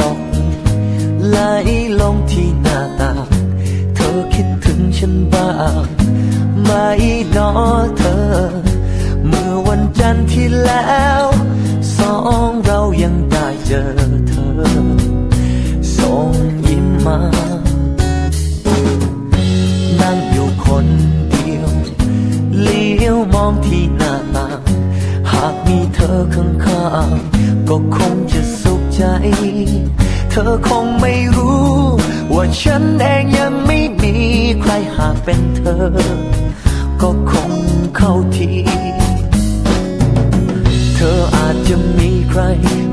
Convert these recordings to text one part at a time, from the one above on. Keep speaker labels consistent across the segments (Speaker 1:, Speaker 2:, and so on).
Speaker 1: ตกไหลลงที่หน้าตาเธอคิดถึงฉันบ้างไหมนอเธอ เมื่อวันจันทร์ที่แล้ว สองเรายังได้เจอเธอ ส่งยิ้มมา นั่งอยู่คนเดียว เลี้ยวมองที่หน้าตาหากมีเธอข้างๆก็คงจะ ใจ เธอคงไม่รู้ ว่าฉันเองยังไม่มีใครหากเป็นเธอ ก็คงเข้าที เธออาจจะมีใคร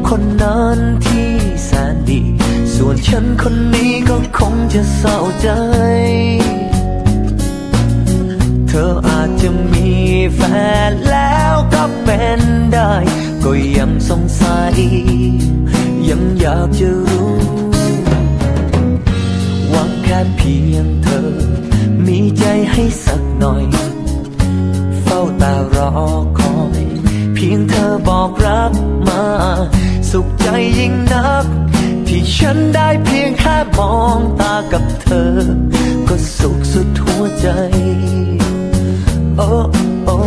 Speaker 1: คนนั้นที่แสนดี ส่วนฉันคนนี้ก็คงจะเศร้าใจ เธออาจจะมีแฟนแล้วก็เป็นได้ ก็ยังสงสัย ยังอยากจะรู้หวังแค่เพียงเธอ มีใจให้สักหน่อย เฝ้าตารอคอย เพียงเธอบอกรักมา สุขใจยิ่งนัก ที่ฉันได้เพียงแค่มองตากับเธอ ก็สุขสุดหัวใจ โอ้โอ้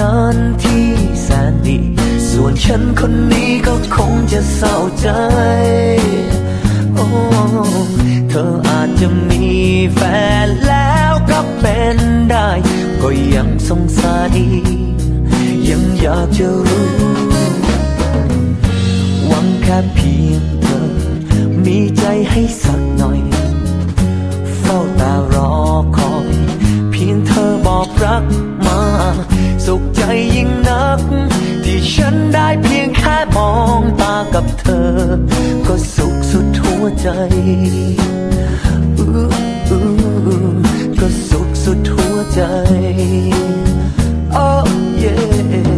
Speaker 1: นั้นที่แสนดี ส่วนฉันคนนี้ก็คงจะเศร้าใจโอ้เธออาจจะมีแฟนแล้วก็เป็นได้ ก็ยังสงสัยยังอยากจะรู้หวังแค่เพียงเธอ มีใจให้สั กับเธอ ก็สุขสุดหัวใจอือก็สุขสุดหัวใจ oh yeah